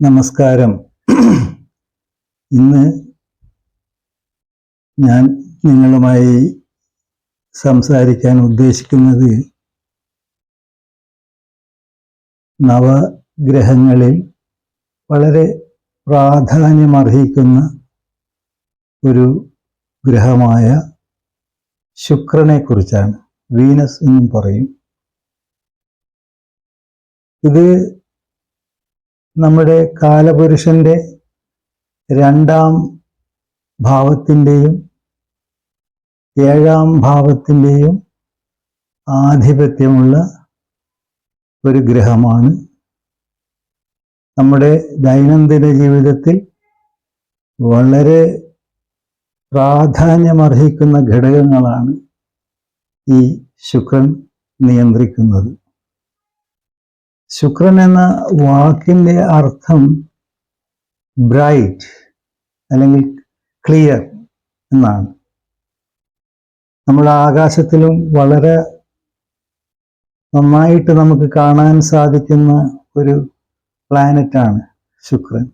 നമസ്കാരം. ഇന്ന് ഞാൻ നിങ്ങളുമായി സംസാരിക്കാൻ ഉദ്ദേശിക്കുന്നത് നവഗ്രഹങ്ങളിൽ വളരെ പ്രാധാന്യമർഹിക്കുന്ന ഒരു ഗ്രഹമായ ശുക്രനെ കുറിച്ചാണ് വീനസ് എന്നും പറയും. ഇത് നമ്മുടെ കാലപുരുഷന്റെ രണ്ടാം ഭാവത്തിന്റെയും ഏഴാം ഭാവത്തിന്റെയും ആധിപത്യമുള്ള ഒരു ഗ്രഹമാണ്. നമ്മുടെ ദൈനംദിന ജീവിതത്തിൽ വളരെ പ്രാധാന്യമർഹിക്കുന്ന ഘടകങ്ങളാണ് ഈ ശുക്രൻ നിയന്ത്രിക്കുന്നത്. ശുക്രൻ എന്ന വാക്കിന്റെ അർത്ഥം ബ്രൈറ്റ് അല്ലെങ്കിൽ ക്ലിയർ എന്നാണ്. നമ്മൾ ആകാശത്തിലും വളരെ നന്നായിട്ട് നമുക്ക് കാണാൻ സാധിക്കുന്ന ഒരു പ്ലാനറ്റാണ് ശുക്രൻ.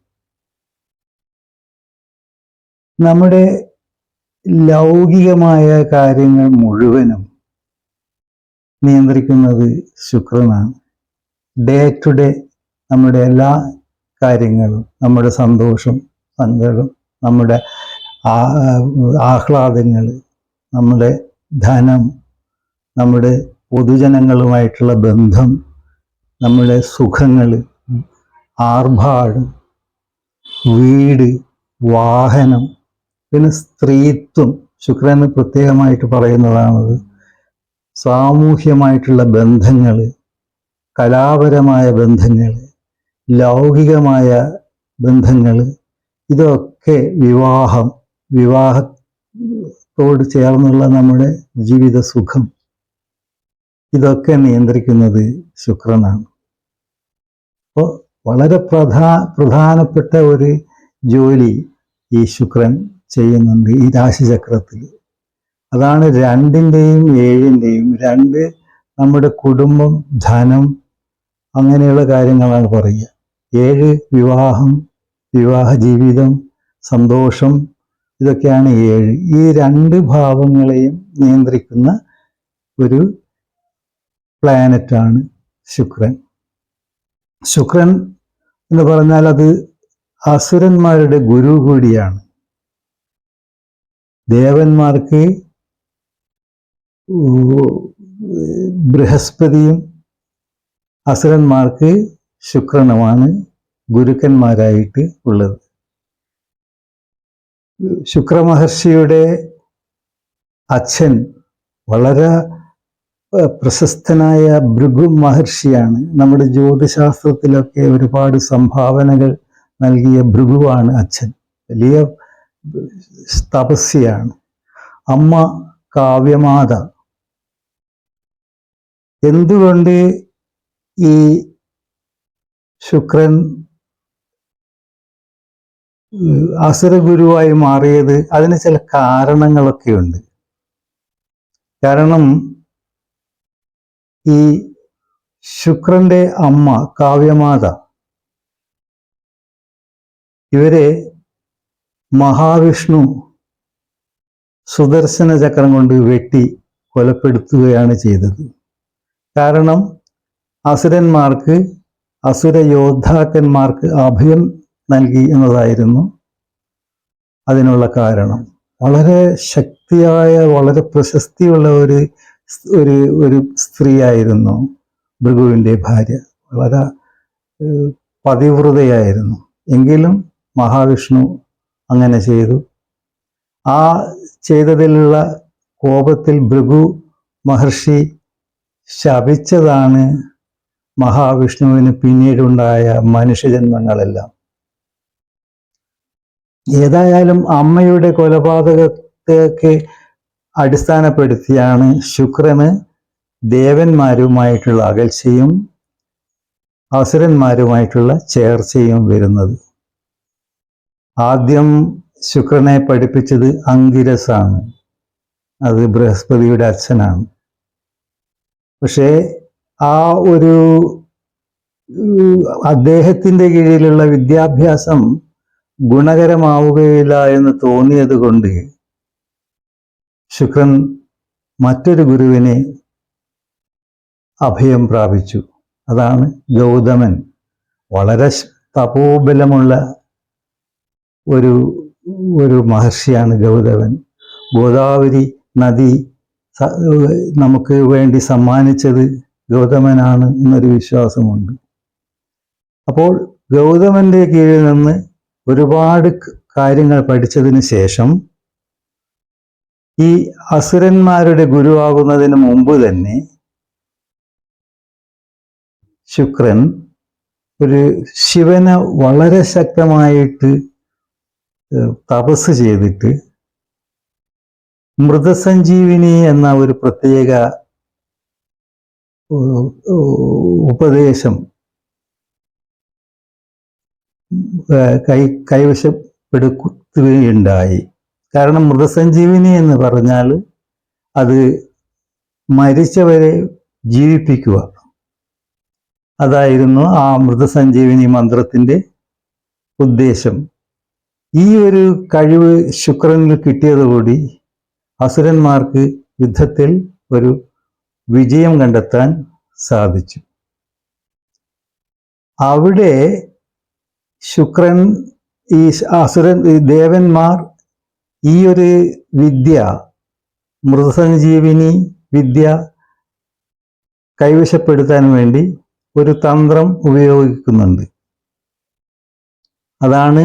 നമ്മുടെ ലൗകികമായ കാര്യങ്ങൾ മുഴുവനും നിയന്ത്രിക്കുന്നത് ശുക്രനാണ്. ഡേ ടു ഡേ നമ്മുടെ എല്ലാ കാര്യങ്ങളും നമ്മുടെ സന്തോഷം സങ്കടം നമ്മുടെ ആഹ്ലാദങ്ങൾ നമ്മുടെ ധനം നമ്മുടെ പൊതുജനങ്ങളുമായിട്ടുള്ള ബന്ധം നമ്മുടെ സുഖങ്ങൾ ആർഭാട് വീട് വാഹനം പിന്നെ സ്ത്രീത്വം. ശുക്രന് പ്രത്യേകമായിട്ട് പറയുന്നതാണത്. സാമൂഹ്യമായിട്ടുള്ള ബന്ധങ്ങൾ കലാപരമായ ബന്ധങ്ങൾ ലൗകികമായ ബന്ധങ്ങൾ ഇതൊക്കെ വിവാഹം വിവാഹത്തോട് ചേർന്നുള്ള നമ്മുടെ ജീവിത സുഖം. ഇതൊക്കെ നിയന്ത്രിക്കുന്നത് ശുക്രനാണ്. അപ്പോൾ വളരെ പ്രധാ പ്രധാനപ്പെട്ട ഒരു ജോലി ഈ ശുക്രൻ ചെയ്യുന്നുണ്ട് ഈ രാശിചക്രത്തിൽ. അതാണ് രണ്ടിന്റെയും ഏഴിന്റെയും രണ്ട് നമ്മുടെ കുടുംബം ധനം അങ്ങനെയുള്ള കാര്യങ്ങളാണ് പറയുക. ഏഴ് വിവാഹം വിവാഹ ജീവിതം സന്തോഷം ഇതൊക്കെയാണ് ഏഴ്. ഈ രണ്ട് ഭാവങ്ങളെയും നിയന്ത്രിക്കുന്ന ഒരു പ്ലാനറ്റാണ് ശുക്രൻ. ശുക്രൻ എന്ന് പറഞ്ഞാൽ അത് അസുരന്മാരുടെ ഗുരു കൂടിയാണ്. ദേവന്മാർക്ക് ബൃഹസ്പതിയും അസുരന്മാർക്ക് ശുക്രനുമാണ് ഗുരുക്കന്മാരായിട്ട് ഉള്ളത്. ശുക്രമഹർഷിയുടെ അച്ഛൻ വളരെ പ്രശസ്തനായ ഭൃഗു മഹർഷിയാണ്. നമ്മുടെ ജ്യോതിശാസ്ത്രത്തിലൊക്കെ ഒരുപാട് സംഭാവനകൾ നൽകിയ ഭൃഗുവാണ് അച്ഛൻ. വലിയ തപസ്യാണ്. അമ്മ കാവ്യമാത. എന്തുകൊണ്ട് ഈ ശുക്രൻ അസുരഗുരുവായി മാറിയത് അതിന് ചില കാരണങ്ങളൊക്കെ ഉണ്ട് കാരണം ഈ ശുക്രന്റെ അമ്മ കാവ്യമാത ഇവരെ മഹാവിഷ്ണു സുദർശന ചക്രം കൊണ്ട് വെട്ടി കൊലപ്പെടുത്തുകയാണ് ചെയ്തത്. കാരണം അസുരന്മാർക്ക് അസുര യോദ്ധാക്കന്മാർക്ക് അഭയം നൽകി എന്നതായിരുന്നു അതിനുള്ള കാരണം. വളരെ ശക്തിയായ വളരെ പ്രശസ്തിയുള്ള ഒരു ഒരു ഒരു സ്ത്രീയായിരുന്നു ഭൃഗുവിന്റെ ഭാര്യ. വളരെ പതിവ്രതയായിരുന്നു. എങ്കിലും മഹാവിഷ്ണു അങ്ങനെ ചെയ്തു. ആ ചെയ്തതിലുള്ള കോപത്തിൽ ഭൃഗു മഹർഷി ശപിച്ചതാണ് മഹാവിഷ്ണുവിന് പിന്നീടുണ്ടായ മനുഷ്യജന്മങ്ങളെല്ലാം. ഏതായാലും അമ്മയുടെ കൊലപാതകത്തെയൊക്കെ അടിസ്ഥാനപ്പെടുത്തിയാണ് ശുക്രന് ദേവന്മാരുമായിട്ടുള്ള അകൽച്ചയും അസുരന്മാരുമായിട്ടുള്ള ചേർച്ചയും വരുന്നത്. ആദ്യം ശുക്രനെ പഠിപ്പിച്ചത് അങ്കിരസാണ്. അത് ബൃഹസ്പതിയുടെ അച്ഛനാണ്. പക്ഷേ ആ ഒരു അദ്ദേഹത്തിന്റെ കീഴിലുള്ള വിദ്യാഭ്യാസം ഗുണകരമാവുകയില്ല എന്ന് തോന്നിയത് കൊണ്ട് ശുക്രൻ മറ്റൊരു ഗുരുവിനെ അഭയം പ്രാപിച്ചു. അതാണ് ഗൗതമൻ. വളരെ തപോബലമുള്ള ഒരു ഒരു മഹർഷിയാണ് ഗൗതമൻ. ഗോദാവരി നദി നമുക്ക് വേണ്ടി സമ്മാനിച്ചത് ഗൗതമനാണ് എന്നൊരു വിശ്വാസമുണ്ട്. അപ്പോൾ ഗൗതമന്റെ കീഴിൽ നിന്ന് ഒരുപാട് കാര്യങ്ങൾ പഠിച്ചതിന് ശേഷം ഈ അസുരന്മാരുടെ ഗുരുവാകുന്നതിന് മുമ്പ് തന്നെ ശുക്രൻ ഒരു ശിവനെ വളരെ ശക്തമായിട്ട് തപസ് ചെയ്തിട്ട് മൃതസഞ്ജീവിനി എന്ന ഒരു പ്രത്യേക ഉപദേശം. കൈ കൈവശപ്പെടുത്തുകയുണ്ടായി. കാരണം മൃതസഞ്ജീവിനി എന്ന് പറഞ്ഞാൽ അത് മരിച്ചവരെ ജീവിപ്പിക്കുക. അതായിരുന്നു ആ മൃതസഞ്ജീവിനി മന്ത്രത്തിന്റെ ഉദ്ദേശം. ഈ ഒരു കഴിവ് ശുക്രനിൽ കിട്ടിയതോടുകൂടി അസുരന്മാർക്ക് യുദ്ധത്തിൽ ഒരു വിജയം കണ്ടെത്താൻ സാധിച്ചു. അവിടെ ശുക്രൻ ഈ അസുരൻ ദേവന്മാർ ഈ ഒരു വിദ്യ മൃതസഞ്ജീവിനി വിദ്യ കൈവശപ്പെടുത്താൻ വേണ്ടി ഒരു തന്ത്രം ഉപയോഗിക്കുന്നുണ്ട്. അതാണ്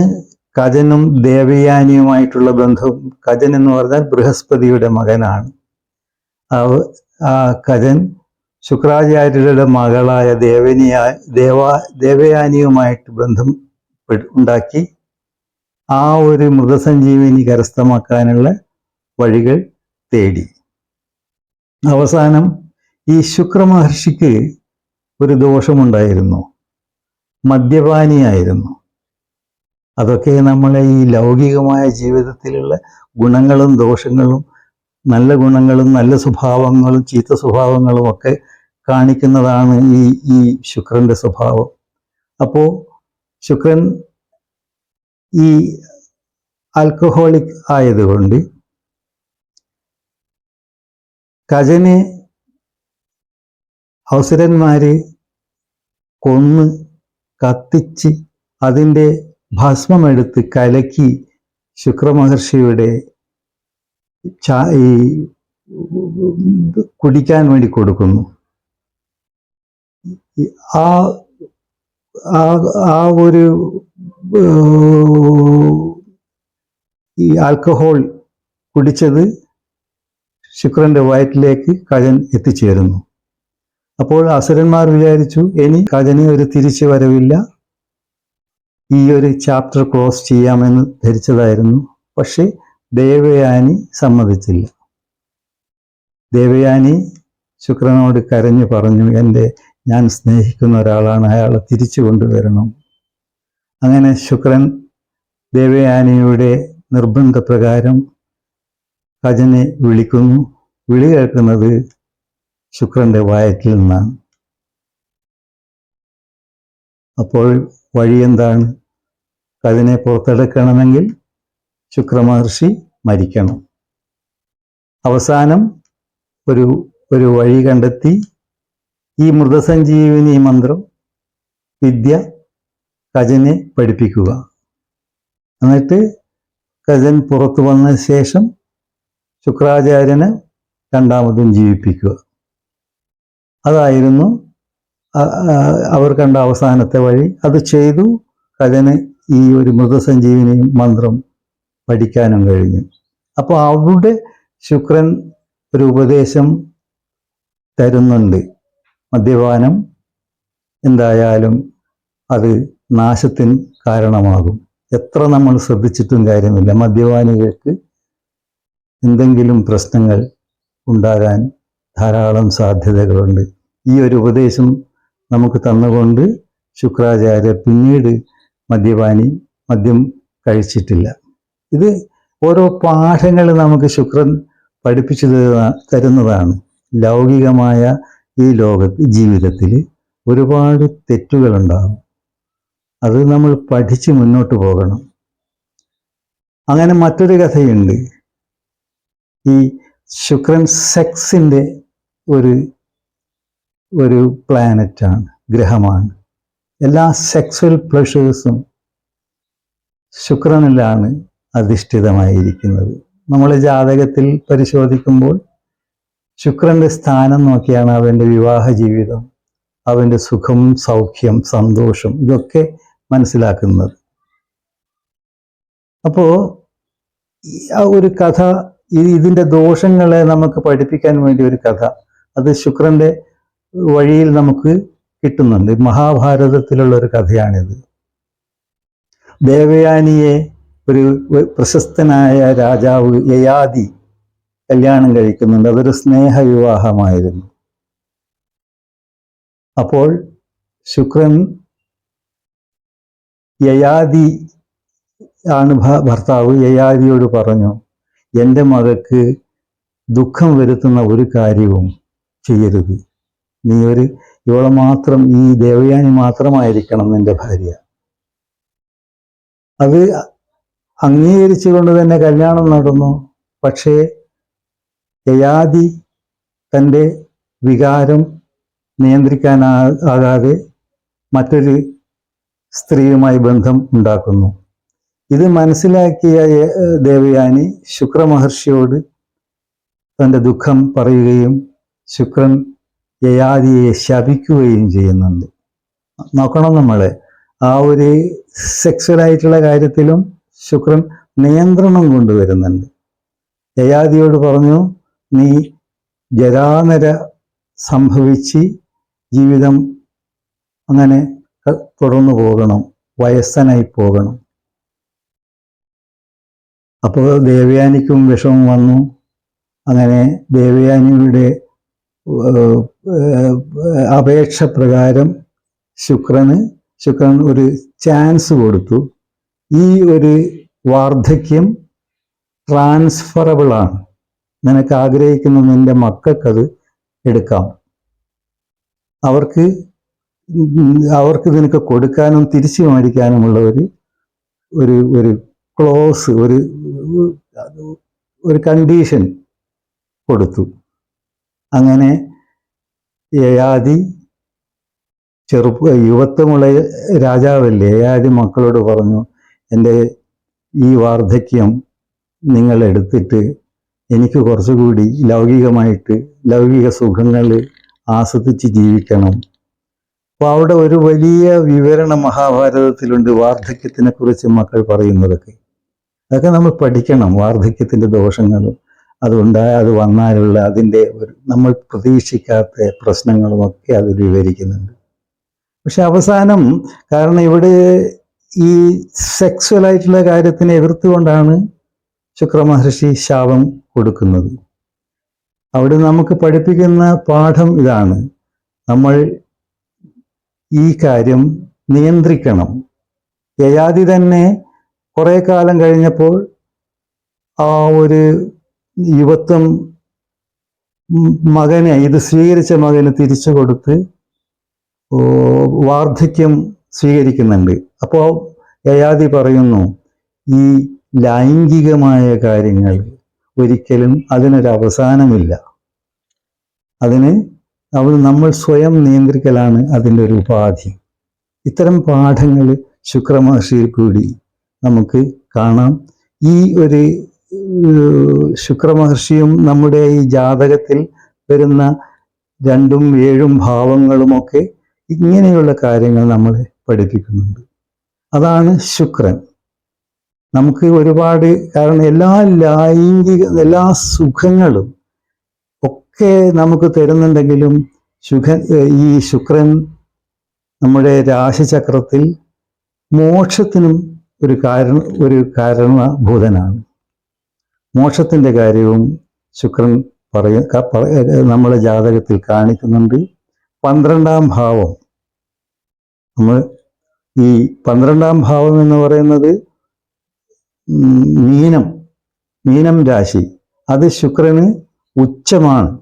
കജനും ദേവയാനിയുമായിട്ടുള്ള ബന്ധം. കജൻ എന്ന് പറഞ്ഞാൽ ബൃഹസ്പതിയുടെ മകനാണ്. കജൻ ശുക്രാചാര്യരുടെ മകളായ ദേവനിയ ദേവ ദേവയാനിയുമായിട്ട് ബന്ധം ഉണ്ടാക്കി ആ ഒരു മൃതസഞ്ജീവിനി കരസ്ഥമാക്കാനുള്ള വഴികൾ തേടി. അവസാനം ഈ ശുക്രമഹർഷിക്ക് ഒരു ദോഷമുണ്ടായിരുന്നു. മദ്യപാനിയായിരുന്നു. അതൊക്കെ നമ്മളെ ഈ ലൗകികമായ ജീവിതത്തിലുള്ള ഗുണങ്ങളും ദോഷങ്ങളും നല്ല ഗുണങ്ങളും നല്ല സ്വഭാവങ്ങളും ചീത്ത സ്വഭാവങ്ങളും ഒക്കെ കാണിക്കുന്നതാണ് ഈ ഈ ശുക്രന്റെ സ്വഭാവം. അപ്പോൾ ശുക്രൻ ഈ ആൽക്കഹോളിക് ആയതുകൊണ്ട് കജനെ അവസരന്മാര് കൊന്ന് കത്തിച്ച് അതിന്റെ ഭസ്മമെടുത്ത് കലക്കി ശുക്രമഹർഷിയുടെ ഈ കുടിക്കാൻ വേണ്ടി കൊടുക്കുന്നു. ആ ആ ഒരു ഈ ആൽക്കഹോൾ കുടിച്ചത് ശുക്രന്റെ വയറ്റിലേക്ക് കജൻ എത്തിച്ചേരുന്നു. അപ്പോൾ അസുരന്മാർ വിചാരിച്ചു ഇനി കജന് ഒരു തിരിച്ചു വരവില്ല. ഈ ഒരു ചാപ്റ്റർ ക്ലോസ് ചെയ്യാമെന്ന് ധരിച്ചതായിരുന്നു. പക്ഷെ ദേവയാനി സമ്മതിച്ചില്ല. ദേവയാനി ശുക്രനോട് കരഞ്ഞു പറഞ്ഞു എന്റെ ഞാൻ സ്നേഹിക്കുന്ന ഒരാളാണ്. അയാളെ തിരിച്ചു കൊണ്ടുവരണം. അങ്ങനെ ശുക്രൻ ദേവയാനിയുടെ നിർബന്ധപ്രകാരം കജനെ വിളിക്കുന്നു. വിളി കേൾക്കുന്നത് ശുക്രന്റെ വയറ്റിൽ നിന്നാണ്. അപ്പോൾ വഴി എന്താണ്? കതിനെ പുറത്തെടുക്കണമെങ്കിൽ ശുക്രമഹർഷി മരിക്കണം. അവസാനം ഒരു ഒരു വഴി കണ്ടെത്തി ഈ മൃതസഞ്ജീവിനി മന്ത്രം വിദ്യ കജനെ പഠിപ്പിക്കുക. എന്നിട്ട് കജൻ പുറത്തു വന്ന ശേഷം ശുക്രാചാര്യനെ രണ്ടാമതും ജീവിപ്പിക്കുക. അതായിരുന്നു അവർ കണ്ട അവസാനത്തെ വഴി. അത് ചെയ്തു കജന് ഈ ഒരു മൃതസഞ്ജീവിനി മന്ത്രം പഠിക്കാനും കഴിഞ്ഞു. അപ്പോൾ അവിടെ ശുക്രൻ ഒരു ഉപദേശം തരുന്നുണ്ട്. മദ്യപാനം എന്തായാലും അത് നാശത്തിന് കാരണമാകും. എത്ര നമ്മൾ ശ്രദ്ധിച്ചിട്ടും കാര്യമില്ല. മദ്യപാനികൾക്ക് എന്തെങ്കിലും പ്രശ്നങ്ങൾ ഉണ്ടാകാൻ ധാരാളം സാധ്യതകളുണ്ട്. ഈ ഒരു ഉപദേശം നമുക്ക് തന്നുകൊണ്ട് ശുക്രാചാര്യർ പിന്നീട് മദ്യപാനി മദ്യം കഴിച്ചിട്ടില്ല. ഇത് ഓരോ പാഠങ്ങൾ നമുക്ക് ശുക്രൻ പഠിപ്പിച്ചു തരുന്നതാണ്. ലൗകികമായ ഈ ലോക ജീവിതത്തിൽ ഒരുപാട് തെറ്റുകളുണ്ടാകും. അത് നമ്മൾ പഠിച്ച് മുന്നോട്ട് പോകണം. അങ്ങനെ മറ്റൊരു കഥയുണ്ട്. ഈ ശുക്രൻ സെക്സിന്റെ ഒരു ഒരു പ്ലാനറ്റാണ് ഗ്രഹമാണ്. എല്ലാ സെക്സ്വൽ പ്ലഷേഴ്സും ശുക്രനിലാണ്. അധിഷ്ഠിതമായിരിക്കുന്നത്. നമ്മൾ ജാതകത്തിൽ പരിശോധിക്കുമ്പോൾ ശുക്രന്റെ സ്ഥാനം നോക്കിയാണ് അവന്റെ വിവാഹ ജീവിതം അവന്റെ സുഖം സൗഖ്യം സന്തോഷം ഇതൊക്കെ മനസ്സിലാക്കുന്നത്. അപ്പോൾ ആ ഒരു കഥ ഇതിന്റെ ദോഷങ്ങളെ നമുക്ക് പഠിപ്പിക്കാൻ വേണ്ടി ഒരു കഥ. അത് ശുക്രന്റെ വഴിയിൽ നമുക്ക് കിട്ടുന്നുണ്ട്. മഹാഭാരതത്തിലുള്ള ഒരു കഥയാണിത്. ദേവയാനിയെ ഒരു പ്രശസ്തനായ രാജാവ് യയാദി കല്യാണം കഴിക്കുന്നുണ്ട്. അതൊരു സ്നേഹ വിവാഹമായിരുന്നു അപ്പോൾ ശുക്രൻ യയാദി ആണ് ഭർത്താവ് യയാദിയോട് പറഞ്ഞു എന്റെ മകൾക്ക് ദുഃഖം വരുത്തുന്ന ഒരു കാര്യവും ചെയ്യരുത്. നീ ഒരു ഇവളെ മാത്രം ഈ ദേവയാനി മാത്രമായിരിക്കണം എന്റെ ഭാര്യ. അത് അംഗീകരിച്ചുകൊണ്ട് തന്നെ കല്യാണം നടന്നു. പക്ഷേ യയാതി തന്റെ വികാരം നിയന്ത്രിക്കാൻ ആകാതെ മറ്റൊരു സ്ത്രീയുമായി ബന്ധം ഉണ്ടാക്കുന്നു. ഇത് മനസ്സിലാക്കിയ ദേവയാനി ശുക്രമഹർഷിയോട് തന്റെ ദുഃഖം പറയുകയും ശുക്രൻ യയാദിയെ ശപിക്കുകയും ചെയ്യുന്നുണ്ട്. നോക്കണം നമ്മളെ ആ ഒരു സെക്സ്വലായിട്ടുള്ള കാര്യത്തിലും ശുക്രൻ നിയന്ത്രണം കൊണ്ടുവരുന്നുണ്ട്. യയാദിയോട് പറഞ്ഞു നീ ജരാനര സംഭവിച്ച് ജീവിതം അങ്ങനെ തുടർന്നു പോകണം വയസ്സനായി പോകണം. അപ്പോൾ ദേവയാനിക്കും വിഷമം വന്നു. അങ്ങനെ ദേവയാനിയുടെ അപേക്ഷ പ്രകാരം ശുക്രന് ശുക്രൻ ഒരു ചാൻസ് കൊടുത്തു. ഈ ഒരു വാർദ്ധക്യം ട്രാൻസ്ഫറബിൾ ആണ്. നിനക്ക് ആഗ്രഹിക്കുന്ന നിന്റെ മക്കൾക്കത് എടുക്കാം. അവർക്ക് അവർക്ക് നിനക്ക് കൊടുക്കാനും തിരിച്ചു മേടിക്കാനുമുള്ള ഒരു ഒരു ഒരു ക്ലോസ് ഒരു ഒരു കണ്ടീഷൻ കൊടുത്തു. അങ്ങനെ യയാതി ചെറുപ്പ യുവത്വമുള്ള രാജാവല്ലേ? യയാതി മക്കളോട് പറഞ്ഞു എന്റെ ഈ വാർദ്ധക്യം നിങ്ങൾ എടുത്തിട്ട് എനിക്ക് കുറച്ചുകൂടി ലൗകികമായിട്ട് ലൗകിക സുഖങ്ങൾ ആസ്വദിച്ച് ജീവിക്കണം. അപ്പോൾ അവിടെ ഒരു വലിയ വിവരണം മഹാഭാരതത്തിലുണ്ട് വാർദ്ധക്യത്തിനെ കുറിച്ച് മക്കൾ പറയുന്നതൊക്കെ. അതൊക്കെ നമ്മൾ പഠിക്കണം വാർദ്ധക്യത്തിന്റെ ദോഷങ്ങളും അതുണ്ടായ അത് വന്നാലുള്ള അതിന്റെ ഒരു നമ്മൾ പ്രതീക്ഷിക്കാത്ത പ്രശ്നങ്ങളും ഒക്കെ അതിൽ വിവരിക്കുന്നുണ്ട്. പക്ഷെ അവസാനം കാരണം ഇവിടെ ഈ സെക്സ്വൽ ആയിട്ടുള്ള കാര്യത്തിനെ എതിർത്തുകൊണ്ടാണ് ശുക്രമഹർഷി ശാപം കൊടുക്കുന്നത്. അവിടെ നമുക്ക് പഠിപ്പിക്കുന്ന പാഠം ഇതാണ്. നമ്മൾ ഈ കാര്യം നിയന്ത്രിക്കണം. യയാതി തന്നെ കുറെ കാലം കഴിഞ്ഞപ്പോൾ ആ ഒരു യുവത്വം മകനെ ഇത് സ്വീകരിച്ച മകന് തിരിച്ചു കൊടുത്ത് വാർദ്ധക്യം സ്വീകരിക്കുന്നുണ്ട്. അപ്പോൾ യയാതി പറയുന്നു ഈ ലൈംഗികമായ കാര്യങ്ങൾ ഒരിക്കലും അതിനൊരു അവസാനമില്ല. അതിന് അവൾ നമ്മൾ സ്വയം നിയന്ത്രിക്കലാണ് അതിന്റെ ഒരു ഉപാധി. ഇത്തരം പാഠങ്ങൾ ശുക്രമഹർഷിയിൽ കൂടി നമുക്ക് കാണാം. ഈ ഒരു ശുക്രമഹർഷിയും നമ്മുടെ ഈ ജാതകത്തിൽ വരുന്ന രണ്ടും ഏഴും ഭാവങ്ങളുമൊക്കെ ഇങ്ങനെയുള്ള കാര്യങ്ങൾ നമ്മളെ പഠിപ്പിക്കുന്നുണ്ട്. അതാണ് ശുക്രൻ. നമുക്ക് ഒരുപാട് കാരണം എല്ലാ ലൈംഗിക എല്ലാ സുഖങ്ങളും ഒക്കെ നമുക്ക് തരുന്നുണ്ടെങ്കിലും ശുഖ ഈ ശുക്രൻ നമ്മുടെ രാശിചക്രത്തിൽ മോക്ഷത്തിനും ഒരു കാരണ ഒരു കാരണഭൂതനാണ്. മോക്ഷത്തിന്റെ കാര്യവും ശുക്രൻ പറയ നമ്മളെ ജാതകത്തിൽ കാണിക്കുന്നുണ്ട്. പന്ത്രണ്ടാം ഭാവം. നമ്മൾ ഈ പന്ത്രണ്ടാം ഭാവം എന്ന് പറയുന്നത് മീനം മീനം രാശി. അത് ശുക്രന് ഉച്ചമാണ്.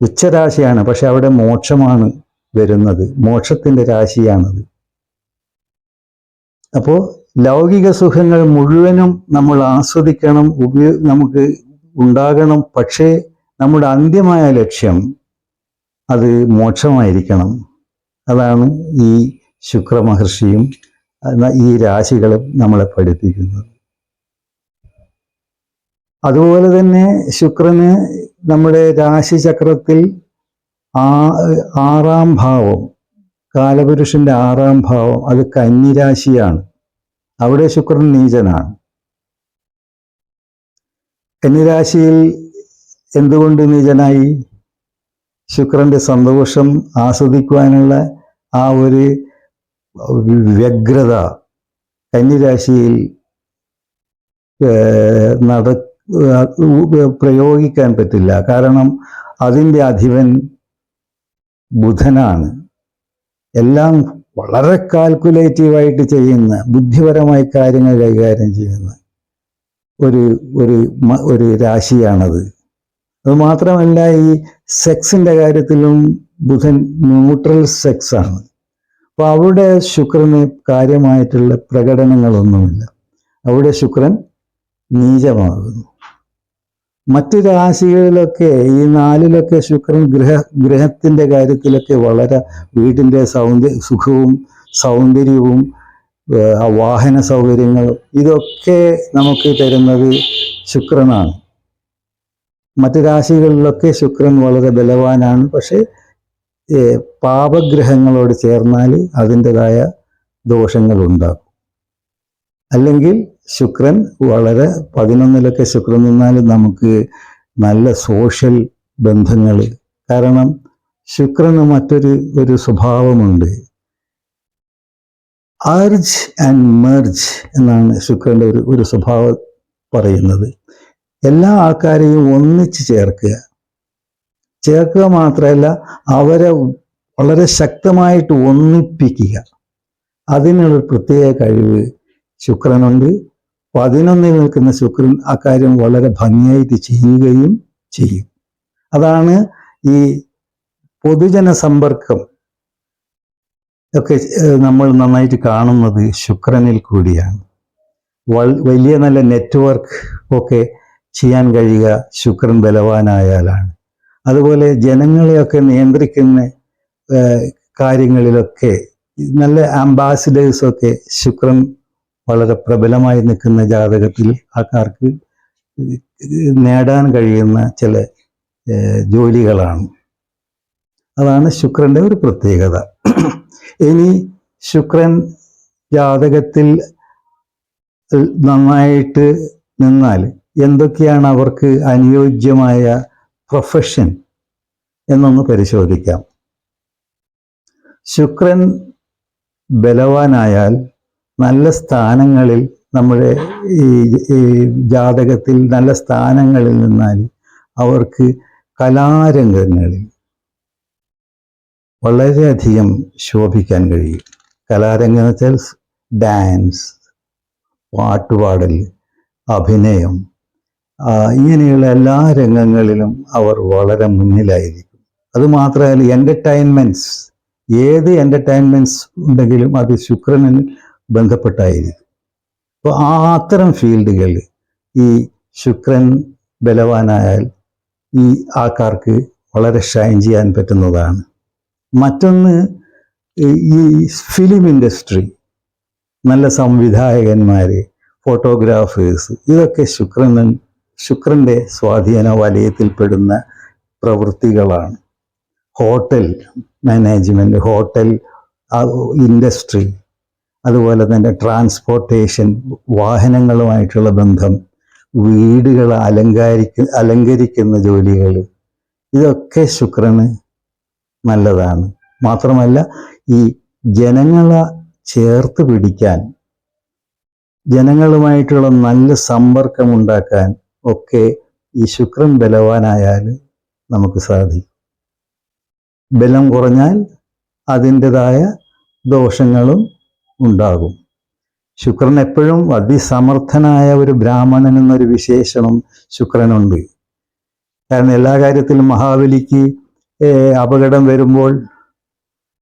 ഉച്ചരാശിയാണ് പക്ഷെ അവിടെ മോക്ഷമാണ് വരുന്നത്. മോക്ഷത്തിന്റെ രാശിയാണത്. അപ്പോൾ ലൗകിക സുഖങ്ങൾ മുഴുവനും നമ്മൾ ആസ്വദിക്കണം ഉപയോ നമുക്ക് ഉണ്ടാകണം. പക്ഷേ നമ്മുടെ അന്ത്യമായ ലക്ഷ്യം അത് മോക്ഷമായിരിക്കണം. അതാണ് ഈ ശുക്രമഹർഷിയും ഈ രാശികളും നമ്മളെ പഠിപ്പിക്കുന്നത്. അതുപോലെ തന്നെ ശുക്രന് നമ്മുടെ രാശിചക്രത്തിൽ ആ ആറാം ഭാവം കാലപുരുഷന്റെ ആറാം ഭാവം അത് കന്നിരാശിയാണ് അവിടെ ശുക്രൻ നീചനാണ്. കന്നിരാശിയിൽ എന്തുകൊണ്ട് നീചനായി? ശുക്രന്റെ സന്തോഷം ആസ്വദിക്കുവാനുള്ള ആ ഒരു വ്യഗ്രത കന്നിരാശിയിൽ നട പ്രയോഗിക്കാൻ പറ്റില്ല. കാരണം അതിന്റെ അധിപൻ ബുധനാണ്. എല്ലാം വളരെ കാൽക്കുലേറ്റീവായിട്ട് ചെയ്യുന്ന ബുദ്ധിപരമായി കാര്യങ്ങൾ കൈകാര്യം ചെയ്യുന്ന ഒരു ഒരു ഒരു രാശിയാണത്. അത് മാത്രമല്ല ഈ സെക്സിന്റെ കാര്യത്തിലും ബുധൻ ന്യൂട്രൽ സെക്സ് ആണ്. അപ്പോൾ അവിടെ ശുക്രന് കാര്യമായിട്ടുള്ള പ്രകടനങ്ങളൊന്നുമില്ല. അവിടെ ശുക്രൻ നീചമാകുന്നു. മറ്റു രാശികളിലൊക്കെ ഈ നാലിലൊക്കെ ശുക്രൻ ഗ്രഹ ഗ്രഹത്തിന്റെ കാര്യത്തിലൊക്കെ വളരെ വീടിന്റെ സൗന്ദര്യ സുഖവും സൗന്ദര്യവും വാഹന സൗകര്യങ്ങളും ഇതൊക്കെ നമുക്ക് തരുന്നത് ശുക്രനാണ്. മറ്റു രാശികളിലൊക്കെ ശുക്രൻ വളരെ ബലവാനാണ്. പക്ഷേ പാപഗ്രഹങ്ങളോട് ചേർന്നാൽ അതിന്റെതായ ദോഷങ്ങൾ ഉണ്ടാകും അല്ലെങ്കിൽ ശുക്രൻ വളരെ പതിനൊന്നിലൊക്കെ ശുക്രൻ നിന്നാൽ നമുക്ക് നല്ല സോഷ്യൽ ബന്ധങ്ങൾ. കാരണം ശുക്രന് മറ്റൊരു ഒരു സ്വഭാവമുണ്ട്. ആർജ് ആൻഡ് മെർജ് എന്നാണ് ശുക്രന്റെ ഒരു ഒരു സ്വഭാവം പറയുന്നത്. എല്ലാ ആൾക്കാരെയും ഒന്നിച്ച് ചേർക്കുക. ചേർക്കുക മാത്രമല്ല അവരെ വളരെ ശക്തമായിട്ട് ഒന്നിപ്പിക്കുക. അതിനുള്ള പ്രത്യേക കഴിവ് ശുക്രനുണ്ട്. പതിനൊന്നിൽ നിൽക്കുന്ന ശുക്രൻ ആ കാര്യം വളരെ ഭംഗിയായിട്ട് ചെയ്യുകയും ചെയ്യും. അതാണ് ഈ പൊതുജന സമ്പർക്കം ഒക്കെ നമ്മൾ നന്നായിട്ട് കാണുന്നത് ശുക്രനിൽ കൂടിയാണ്. വലിയ നല്ല നെറ്റ്വർക്ക് ഒക്കെ ചെയ്യാൻ കഴിയുക ശുക്രൻ ബലവാനായാലാണ്. അതുപോലെ ജനങ്ങളെയൊക്കെ നിയന്ത്രിക്കുന്ന കാര്യങ്ങളിലൊക്കെ നല്ല അംബാസിഡേഴ്സൊക്കെ ശുക്രൻ വളരെ പ്രബലമായി നിൽക്കുന്ന ജാതകത്തിൽ ആൾക്കാർക്ക് നേടാൻ കഴിയുന്ന ചില ജോലികളാണ്. അതാണ് ശുക്രന്റെ ഒരു പ്രത്യേകത. ഇനി ശുക്രൻ ജാതകത്തിൽ നന്നായിട്ട് നിന്നാൽ എന്തൊക്കെയാണ് അവർക്ക് അനുയോജ്യമായ പ്രൊഫഷൻ എന്നൊന്ന് പരിശോധിക്കാം. ശുക്രൻ ബലവാനായാൽ നല്ല സ്ഥാനങ്ങളിൽ നമ്മുടെ ഈ ജാതകത്തിൽ നല്ല സ്ഥാനങ്ങളിൽ നിന്നാൽ അവർക്ക് കലാരംഗങ്ങളിൽ വളരെയധികം ശോഭിക്കാൻ കഴിയും. കലാരംഗം എന്ന് വെച്ചാൽ ഡാൻസ് പാട്ടുപാടൽ അഭിനയം ഇങ്ങനെയുള്ള എല്ലാ രംഗങ്ങളിലും അവർ വളരെ മുന്നിലായിരിക്കും. അതുമാത്രമല്ല എന്റർടൈൻമെന്റ്സ് ഏത് എന്റർടൈൻമെന്റ്സ് ഉണ്ടെങ്കിലും അത് ശുക്രനിൽ ബന്ധപ്പെട്ടായിരിക്കും. അപ്പോൾ ആ അത്തരം ഫീൽഡുകളിൽ ഈ ശുക്രൻ ബലവാനായാൽ ഈ ആൾക്കാർക്ക് വളരെ ഷൈൻ ചെയ്യാൻ പറ്റുന്നതാണ്. മറ്റൊന്ന് ഈ- ഫിലിം ഇൻഡസ്ട്രി നല്ല സംവിധായകന്മാർ ഫോട്ടോഗ്രാഫേഴ്സ് ഇതൊക്കെ ശുക്രൻ ശുക്രന്റെ സ്വാധീന വലയത്തിൽപ്പെടുന്ന പ്രവൃത്തികളാണ്. ഹോട്ടൽ മാനേജ്മെന്റ് ഹോട്ടൽ ഇൻഡസ്ട്രി അതുപോലെ തന്നെ ട്രാൻസ്പോർട്ടേഷൻ വാഹനങ്ങളുമായിട്ടുള്ള ബന്ധം വീടുകൾ അലങ്കാരിക്ക അലങ്കരിക്കുന്ന ജോലികൾ ഇതൊക്കെ ശുക്രന് നല്ലതാണ്. മാത്രമല്ല ഈ ജനങ്ങളെ ചേർത്ത് പിടിക്കാൻ ജനങ്ങളുമായിട്ടുള്ള നല്ല സമ്പർക്കം ഉണ്ടാക്കാൻ ഒക്കെ ഈ ശുക്രൻ ബലവാനായാൽ നമുക്ക് സാധിക്കും. ബലം കുറഞ്ഞാൽ അതിന്റെതായ ദോഷങ്ങളും ഉണ്ടാകും. ശുക്രൻ എപ്പോഴും അതിസമർത്ഥനായ ഒരു ബ്രാഹ്മണൻ എന്നൊരു വിശേഷണം ശുക്രനുണ്ട്. കാരണം എല്ലാ കാര്യത്തിലും മഹാബലിക്ക് അപകടം വരുമ്പോൾ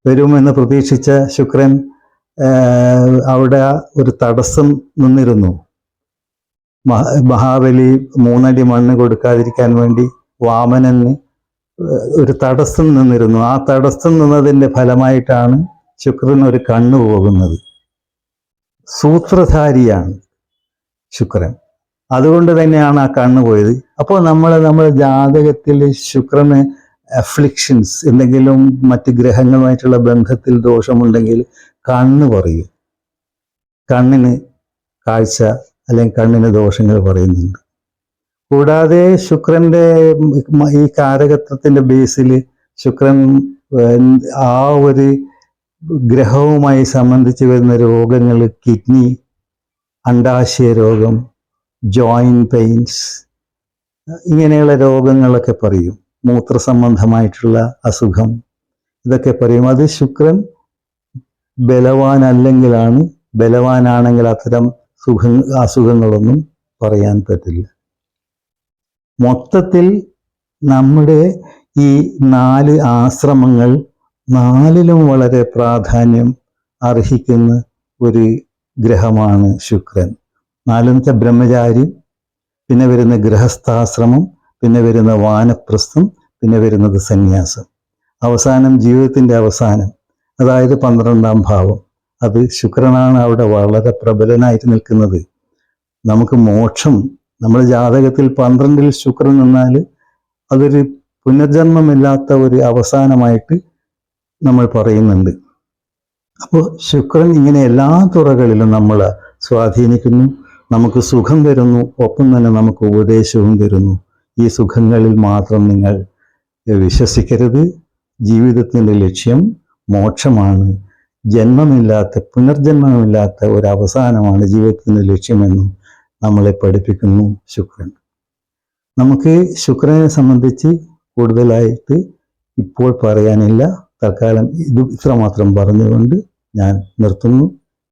വരുമെന്ന് പ്രതീക്ഷിച്ച ശുക്രൻ അവിടെ ഒരു തടസ്സം നിന്നിരുന്നു. മഹാബലി മൂന്നടി മണ്ണ് കൊടുക്കാതിരിക്കാൻ വേണ്ടി വാമനന് ഒരു തടസ്സം നിന്നിരുന്നു. ആ തടസ്സം നിന്നതിന്റെ ഫലമായിട്ടാണ് ശുക്രൻ ഒരു കണ്ണു പോകുന്നത്. സൂത്രധാരിയാണ് ശുക്രൻ. അതുകൊണ്ട് തന്നെയാണ് ആ കണ്ണ് പോയത്. അപ്പോൾ നമ്മൾ നമ്മുടെ ജാതകത്തിൽ ശുക്രന് അഫ്ലിക്ഷൻസ് എന്തെങ്കിലും മറ്റ് ഗ്രഹങ്ങളുമായിട്ടുള്ള ബന്ധത്തിൽ ദോഷമുണ്ടെങ്കിൽ കണ്ണ് പറയും. കണ്ണിന് കാഴ്ച അല്ലെങ്കിൽ കണ്ണിന് ദോഷങ്ങൾ പറയുന്നുണ്ട്. കൂടാതെ ശുക്രന്റെ ഈ കാരകത്വത്തിന്റെ ബേസിൽ ശുക്രൻ ആ ഒരു ഗ്രഹവുമായി സംബന്ധിച്ച് വരുന്ന രോഗങ്ങൾ കിഡ്നി അണ്ടാശയ രോഗം ജോയിൻ പെയിൻസ് ഇങ്ങനെയുള്ള രോഗങ്ങളൊക്കെ പറയും. മൂത്രസംബന്ധമായിട്ടുള്ള അസുഖം ഇതൊക്കെ പറയും. അത് ശുക്രൻ ബലവാനല്ലെങ്കിലാണ് ബലവാനാണെങ്കിൽ അത്തരം സുഖ അസുഖങ്ങളൊന്നും പറയാൻ പറ്റില്ല. മൊത്തത്തിൽ നമ്മുടെ ഈ നാല് ആശ്രമങ്ങൾ നാലിലും വളരെ പ്രാധാന്യം അർഹിക്കുന്ന ഒരു ഗ്രഹമാണ് ശുക്രൻ. നാലാമത്തെ ബ്രഹ്മചാരി പിന്നെ വരുന്ന ഗൃഹസ്ഥാശ്രമം പിന്നെ വരുന്ന വാനപ്രസ്ഥം പിന്നെ വരുന്നത് സന്യാസം. അവസാനം ജീവിതത്തിന്റെ അവസാനം അതായത് പന്ത്രണ്ടാം ഭാവം. അത് ശുക്രനാണ് അവിടെ വളരെ പ്രബലനായിട്ട് നിൽക്കുന്നത്. നമുക്ക് മോക്ഷം നമ്മുടെ ജാതകത്തിൽ പന്ത്രണ്ടിൽ ശുക്രൻ നിന്നാൽ അതൊരു പുനർജന്മമില്ലാത്ത ഒരു അവസാനമായിട്ട് നമ്മൾ പറയുന്നുണ്ട്. അപ്പോൾ ശുക്രൻ ഇങ്ങനെ എല്ലാ തുറകളിലും നമ്മൾ സ്വാധീനിക്കുന്നു നമുക്ക് സുഖം തരുന്നു ഒപ്പം തന്നെ നമുക്ക് ഉപദേശവും തരുന്നു. ഈ സുഖങ്ങളിൽ മാത്രം നിങ്ങൾ വിശ്വസിക്കരുത്. ജീവിതത്തിന്റെ ലക്ഷ്യം മോക്ഷമാണ്. ജന്മമില്ലാത്ത പുനർജന്മമില്ലാത്ത ഒരു അവസാനമാണ് ജീവിതത്തിന്റെ ലക്ഷ്യമെന്നും നമ്മളെ പഠിപ്പിക്കുന്നു ശുക്രൻ. നമുക്ക് ശുക്രനെ സംബന്ധിച്ച് കൂടുതലായിട്ട് ഇപ്പോൾ പറയാനില്ല. തൽക്കാലം ഇത് ഇത്രമാത്രം പറഞ്ഞുകൊണ്ട് ഞാൻ നിർത്തുന്നു.